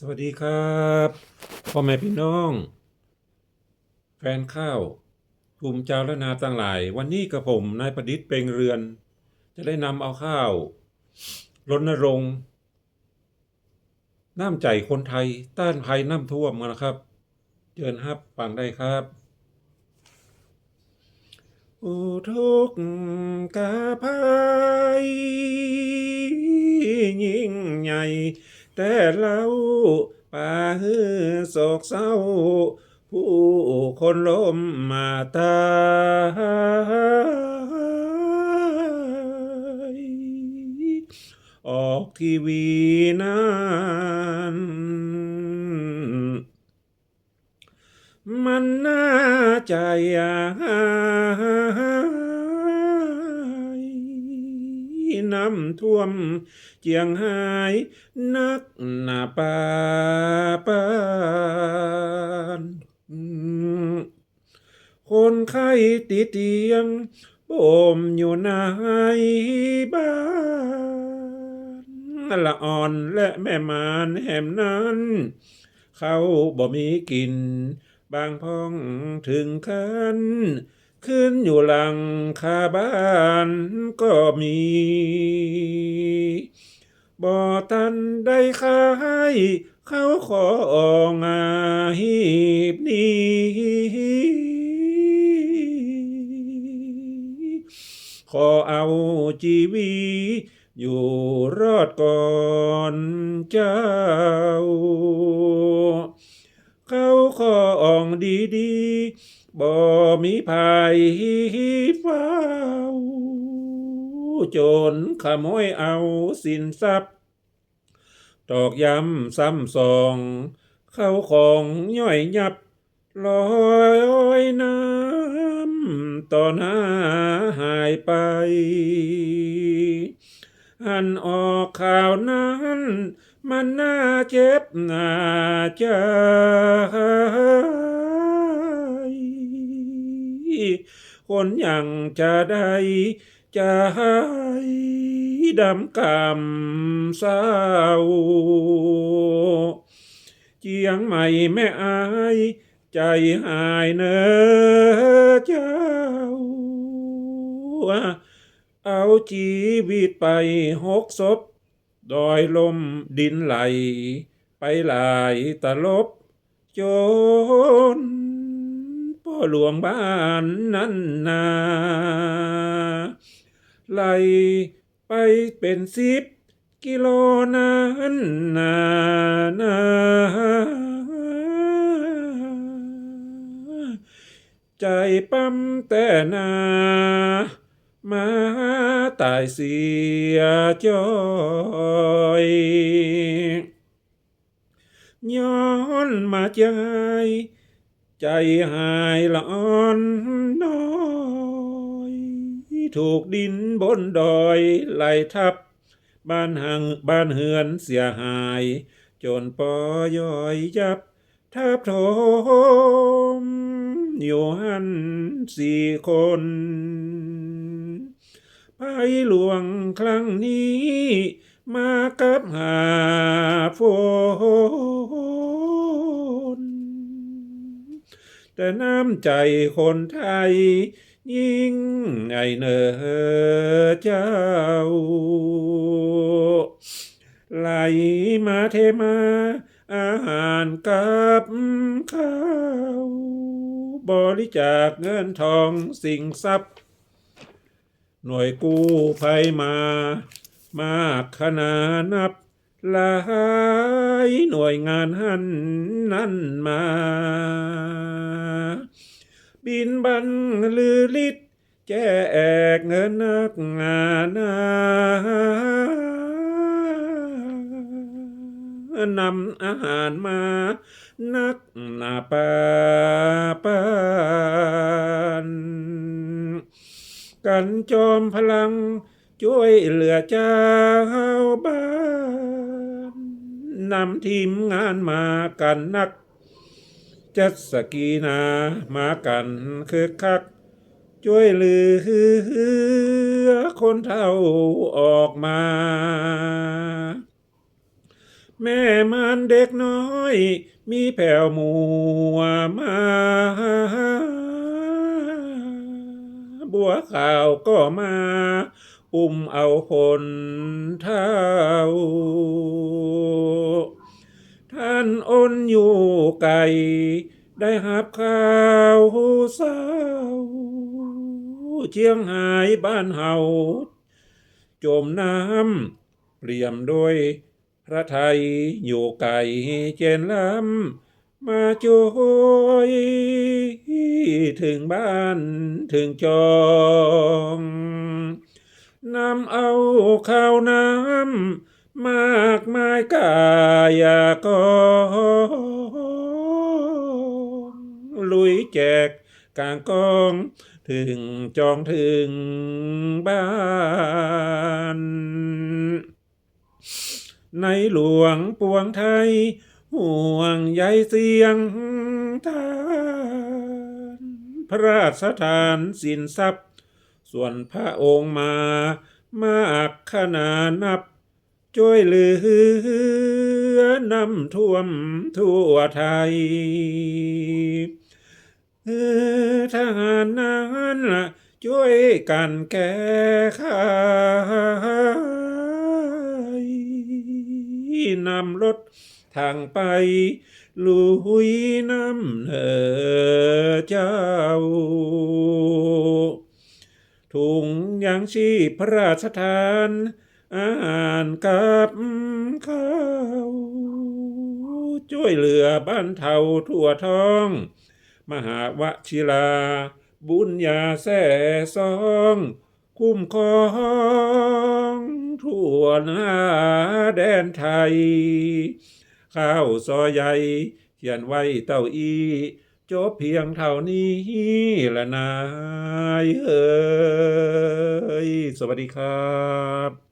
สวัสดีครับพ่อแม่พี่น้อง แฟนข้าวภูมิเจ้าและนาต่างหลาย วันนี้กับผมนายประดิษฐ์เปงเรือน จะได้นำเอาข้าวรณรงค์น้ำใจคนไทยต้านภัยน้ำท่วมมานะครับเชิญครับฟังได้ครับอุทุกกาภัยยิ่งใหญ่ แต่เราป่าฮือโศกเศร้า ผู้คนล้มมาตายออกทีวีนั้นมันน่าใจอา น้ำท่วม เจียงหายนักหนาป่าปานคนไข้ติดเตียงบ่มอยู่ในบ้านละอ่อนและแม่มานแหมนั้น เขาบ่มีกิน บางพ้องถึงคัน ขึ้นอยู่หลังคาบ้านก็มีบ่ทันได้ขายเขาขอออาหีบนี้ขอเอาชีวีอยู่รอดก่อนเจ้า เขาขออ่องดีๆ บ่มีภัยเฝ้า โจรขโมยเอาสินทรัพย์ ตอกย้ำซ้ำสอง เข้าของย่อยยับลอยน้ำต่อหน้าหายไป อันออกข่าวนั้น มันน่าเจ็บน่าใจ คนอย่างจะได้จะให้ดำกำเศร้าเจียงใหม่แม่อาย ใจหายเนอเจ้า เอาชีวิตไปหกศพดอยลมดินไหล ไปหลายตะลบจน หลวงบ้านนั้นนาไหลไปเป็นสิบกิโลนั้นนานาใจปั๊มแต่นา มาตายเสียจอยย้อนมาใจ ใจหายละอ่อนน้อยถูกดินบนดอยไหลทับ บ้านหังบ้านเฮือนเสียหาย จนปอย่อยยับทับโถมอยู่หันสี่คนภัยหลวงครั้งนี้มากับหาฝน แต่น้ำใจคนไทย ยิ่งไอเนอเจ้า ไหลมาเทมาอาหารกับข้าวบริจาคเงินทองสิ่งทรัพย์ หน่วยกู้ภัยมา มากขนานับหลายหน่วยงานหันนั้นมา บินบันลือลิดแจกเงินนักงานนา นำอาหารมา นักหนาปาปานกันจอมพลังช่วยเหลือเจ้าบ้านนำทีมงานมากันนัก จัดสกีนามากันคือคักช่วยเหลือคนเท่าออกมา แม่มันเด็กน้อย มีแผ่วมัวมาบัวขาวก็มา อุ้มเอาคนเท่าท่า นอนอยู่ไกลได้หับข้าวเศร้าเชียงหายบ้านเฮาจมน้ำเปลี่ยมด้วยพระไทยอยู่ไกลเจนลำมาช่วยถึงบ้านถึงจองนำเอาข้าวน้ำ มากมายกายกองลุยแจกกลางกอง ถึงจองถึงบ้าน ในหลวงปวงไทย ห่วงใยเสียงทานพระราชทานสินทรัพย์ ส่วนพระองค์มามากขนานับ ช่วยเหลือนำท่วมทั่วไทยทหารนั้นละช่วยกันแก้ไขนำรถทางไป ลุยน้ำเนอเจ้า ถุงยางชีพพระราชทาน อาหารกับข้าวช่วยเหลือบ้านเทาทั่วท้อง มหาวชิลา บุญญาแส่ซอง คุ้มครองทั่วหน้าแดนไทย ข้าวซอยใหญ่เขียนไว้เต้าอีจบเพียงเท่านี้ละนายเอ้ยสวัสดีครับ